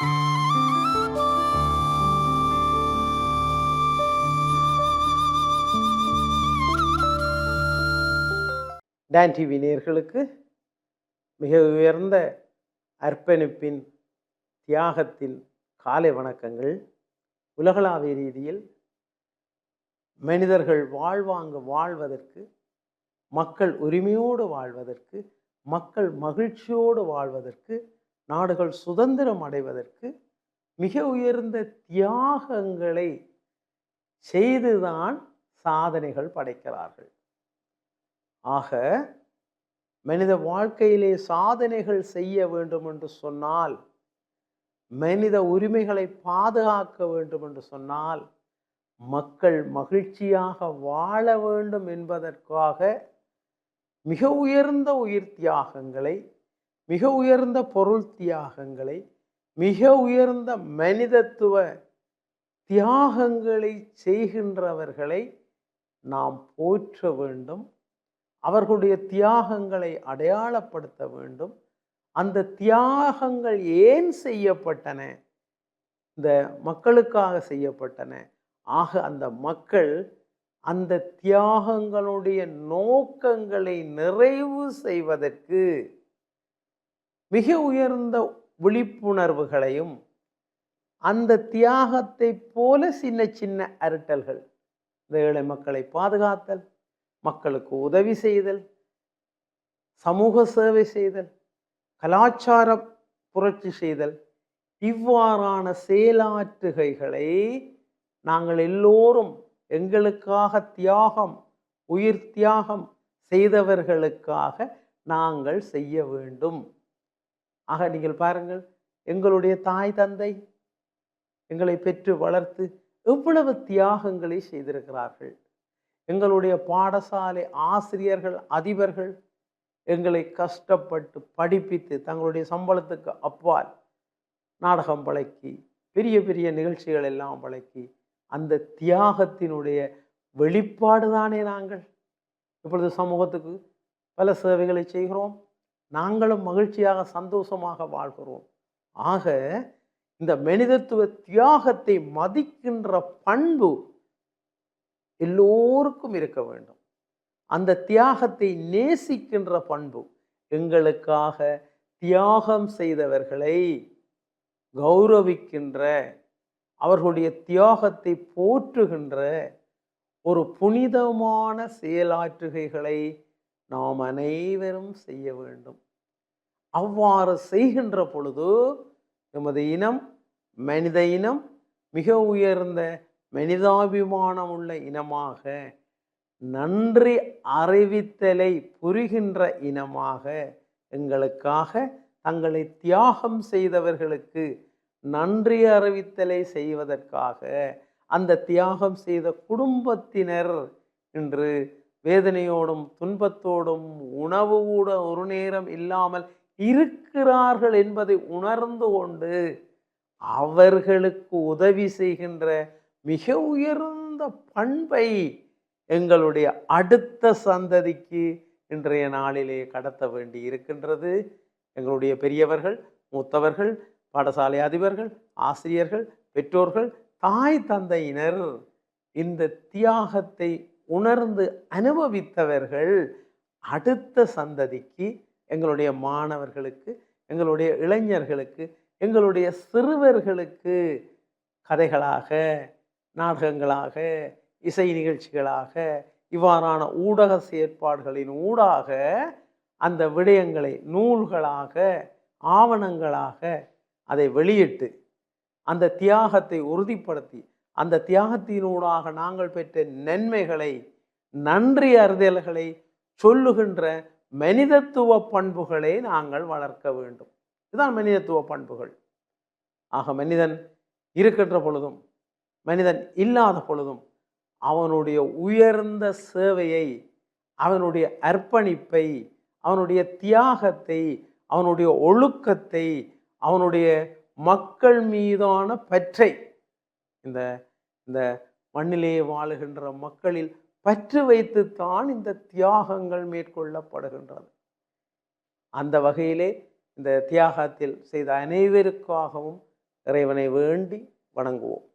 Don TV நேர்களுக்கு மிக உயர்ந்த அர்ப்பணிப்பின் தியாகத்தின் காலை வணக்கங்கள். உலகளாவிய ரீதியில் மனிதர்கள் வாழ்வாங்கு வாழ்வதற்கு மக்கள் உரிமையோடு வாழ்வதற்கு மக்கள் மகிழ்ச்சியோடு வாழ்வதற்கு நாடுகள் சுதந்திரம் அடைவதற்கு மிக உயர்ந்த தியாகங்களை செய்துதான் சாதனைகள் படைக்கிறார்கள். ஆக மனித வாழ்க்கையிலே சாதனைகள் செய்ய வேண்டும் என்று சொன்னால் மனித உரிமைகளை பாதுகாக்க வேண்டும் என்று சொன்னால் மக்கள் மகிழ்ச்சியாக வாழ வேண்டும் என்பதற்காக மிக உயர்ந்த உயிர் தியாகங்களை மிக உயர்ந்த பொருள் தியாகங்களை மிக உயர்ந்த மனிதத்துவ தியாகங்களை செய்கின்றவர்களை நாம் போற்ற வேண்டும். அவர்களுடைய தியாகங்களை அடையாளப்படுத்த வேண்டும். அந்த தியாகங்கள் ஏன் செய்யப்பட்டன? இந்த மக்களுக்காக செய்யப்பட்டன. ஆக அந்த மக்கள் அந்த தியாகங்களுடைய நோக்கங்களை நிறைவு செய்வதற்கு மிக உயர்ந்த விழிப்புணர்வுகளையும் அந்த தியாகத்தை போல சின்ன சின்ன அரட்டல்கள் இந்த ஏழை மக்களை பாதுகாத்தல் மக்களுக்கு உதவி செய்தல் சமூக சேவை செய்தல் கலாச்சார புரட்சி செய்தல் இவ்வாறான செயலாற்றுகைகளை நாங்கள் எல்லோரும் எங்களுக்காக தியாகம் உயிர் தியாகம் செய்தவர்களுக்காக நாங்கள் செய்ய வேண்டும். ஆக நீங்கள் பாருங்கள் எங்களுடைய தாய் தந்தை எங்களை பெற்று வளர்த்து எவ்வளவு தியாகங்களை செய்திருக்கிறார்கள். எங்களுடைய பாடசாலை ஆசிரியர்கள் அதிபர்கள் எங்களை கஷ்டப்பட்டு படிப்பித்து தங்களுடைய சம்பளத்துக்கு அப்பால் நாடகம் பழக்கி பெரிய பெரிய நிகழ்ச்சிகள் எல்லாம் பழக்கி அந்த தியாகத்தினுடைய வெளிப்பாடு தானே நாங்கள். இப்பொழுது சமூகத்துக்கு பல சேவைகளை செய்கிறோம். நாங்களும் மகிழ்ச்சியாக சந்தோஷமாக வாழ்கிறோம். ஆக இந்த மனிதத்துவ தியாகத்தை மதிக்கின்ற பண்பு எல்லோருக்கும் இருக்க வேண்டும். அந்த தியாகத்தை நேசிக்கின்ற பண்பு எங்களுக்காக தியாகம் செய்தவர்களை கௌரவிக்கின்ற அவர்களுடைய தியாகத்தை போற்றுகின்ற ஒரு புனிதமான செயலாற்றுகைகளை நாம் அனைவரும் செய்ய வேண்டும். அவ்வாறு செய்கின்ற பொழுது எமது இனம் மனித இனம் மிக உயர்ந்த மனிதாபிமானம் உள்ள இனமாக நன்றி அறிவித்தலை புரிகின்ற இனமாக எங்களுக்காக தங்களை தியாகம் செய்தவர்களுக்கு நன்றி அறிவித்தலை செய்வதற்காக அந்த தியாகம் செய்த குடும்பத்தினர் இன்று வேதனையோடும் துன்பத்தோடும் உணவு கூட ஒரு நேரம் இல்லாமல் இருக்கிறார்கள் என்பதை உணர்ந்து கொண்டு அவர்களுக்கு உதவி செய்கின்ற மிக உயர்ந்த பண்பை எங்களுடைய அடுத்த சந்ததிக்கு இன்றைய நாளிலே கடத்த வேண்டி இருக்கின்றது. எங்களுடைய பெரியவர்கள் மூத்தவர்கள் பாடசாலை அதிபர்கள் ஆசிரியர்கள் பெற்றோர்கள் தாய் தந்தையினர் இந்த தியாகத்தை உணர்ந்து அனுபவித்தவர்கள் அடுத்த சந்ததிக்கு எங்களுடைய மாணவர்களுக்கு எங்களுடைய இளைஞர்களுக்கு எங்களுடைய சிறுவர்களுக்கு கதைகளாக நாடகங்களாக இசை நிகழ்ச்சிகளாக இவ்வாறான ஊடக செயற்பாடுகளின் ஊடாக அந்த விடயங்களை நூல்களாக ஆவணங்களாக அதை வெளியிட்டு அந்த தியாகத்தை உறுதிப்படுத்தி அந்த தியாகத்தினூடாக நாங்கள் பெற்ற நன்மைகளை நன்றி அறிதல்களை சொல்லுகின்ற மனிதத்துவ பண்புகளை நாங்கள் வளர்க்க வேண்டும். இதுதான் மனிதத்துவ பண்புகள். ஆக மனிதன் இருக்கின்ற பொழுதும் மனிதன் இல்லாத பொழுதும் அவனுடைய உயர்ந்த சேவையை அவனுடைய அர்ப்பணிப்பை அவனுடைய தியாகத்தை அவனுடைய ஒழுக்கத்தை அவனுடைய மக்கள் மீதான பற்றை இந்த இந்த மண்ணிலே வாழுகின்ற மக்களில் பற்று வைத்துத்தான் இந்த தியாகங்கள் மேற்கொள்ளப்படுகின்றது. அந்த வகையிலே இந்த தியாகத்தில் செய்த அனைவருக்காகவும் இறைவனை வேண்டி வணங்குவோம்.